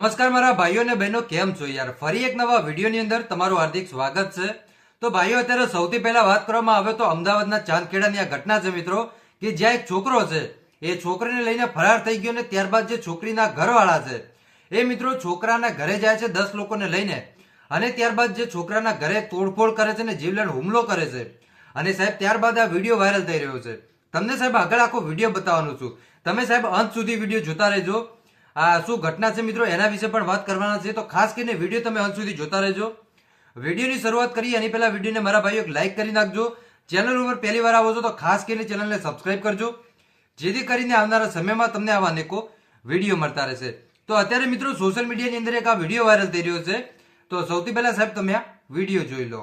નમસ્કાર મારા ભાઈઓ અને બહેનો, કેમ છો યાર? ફરી એક નવા વિડીયોની અંદર તમારું હાર્દિક સ્વાગત છે. તો ભાઈઓ, અત્યારે સૌથી પહેલા વાત કરવામાં આવે તો અમદાવાદના ચાંદખેડાની આ ઘટના છે મિત્રો, કે જ્યાં એક છોકરો છે, એ છોકરીને લઈને ફરાર થઈ ગયો ને ત્યારબાદ જે છોકરીના ઘરવાળા છે, એ મિત્રો છોકરાના ઘરે જાય છે દસ લોકોને લઈને. અને ત્યારબાદ જે છોકરાના ઘરે તોડફોડ કરે છે ને જીવલેણ હુમલો કરે છે. અને સાહેબ, ત્યારબાદ આ વીડિયો વાયરલ થઈ રહ્યો છે. તમને સાહેબ આગળ આખો વીડિયો બતાવવાનું છું. તમે સાહેબ અંત સુધી વીડિયો જોતા રહેજો. આ શું ઘટના છે મિત્રો? એના વિશે પણ વાત કરવાના છે. તો ખાસ કરીને વીડિયો તમે અંત સુધી જોતા રહેજો. વિડીયોની શરૂઆત કરીએ. એની પહેલા વિડીયોને મારા ભાઈઓ લાઇક કરી નાખજો. ચેનલ ઉપર પહેલી વાર આવો છો તો ખાસ કરીને ચેનલને સબસ્ક્રાઇબ કરજો. જેથી કરીને આવનારા સમયમાં તમને આવા અનેકો વીડિયો મળતા રહેશે. તો અત્યારે મિત્રો સોશિયલ મીડિયાની અંદર એક આ વીડિયો વાયરલ થઈ રહ્યો છે. તો સૌથી પહેલા સાહેબ તમે આ વીડિયો જોઈ લો.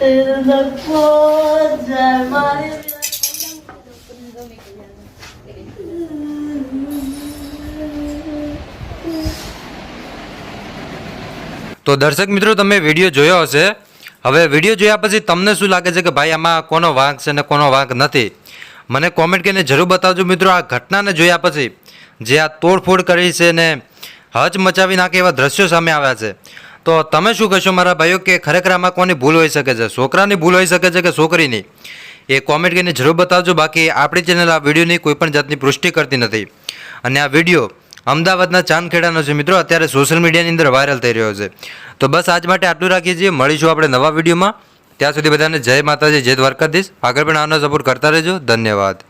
તો દર્શક મિત્રો, તમે વીડિયો જોયો હશે. હવે વીડિયો જોયા પછી તમને શું લાગે છે કે ભાઈ આમાં કોનો વાંક છે ને કોનો વાંક નથી? મને કોમેન્ટ કરીને જરૂર બતાવજો મિત્રો, આ ઘટનાને જોયા પછી જે આ તોડફોડ કરી છે ને હચ મચાવી નાખે એવા દ્રશ્યો સામે આવ્યા છે. તો તમે શું કહેશો મારા ભાઈઓ કે ખરેખર આમાં કોની ભૂલ હોઈ શકે છે? છોકરાની ભૂલ હોઈ શકે છે કે છોકરીની? એ કોમેન્ટ કરીને જરૂર બતાવજો. બાકી આપણી ચેનલ આ વિડીયોની કોઈપણ જાતની પુષ્ટિ કરતી નથી. અને આ વીડિયો અમદાવાદના ચાંદખેડાનો છે મિત્રો. અત્યારે સોશિયલ મીડિયાની અંદર વાયરલ થઈ રહ્યો છે. તો બસ આજ માટે આટલું રાખીએ છીએ. મળીશું આપણે નવા વિડીયોમાં. ત્યાં સુધી બધાને જય માતાજી, જય દ્વારકાધીશ. આગળ પણ આનો સપોર્ટ કરતા રહેજો. ધન્યવાદ.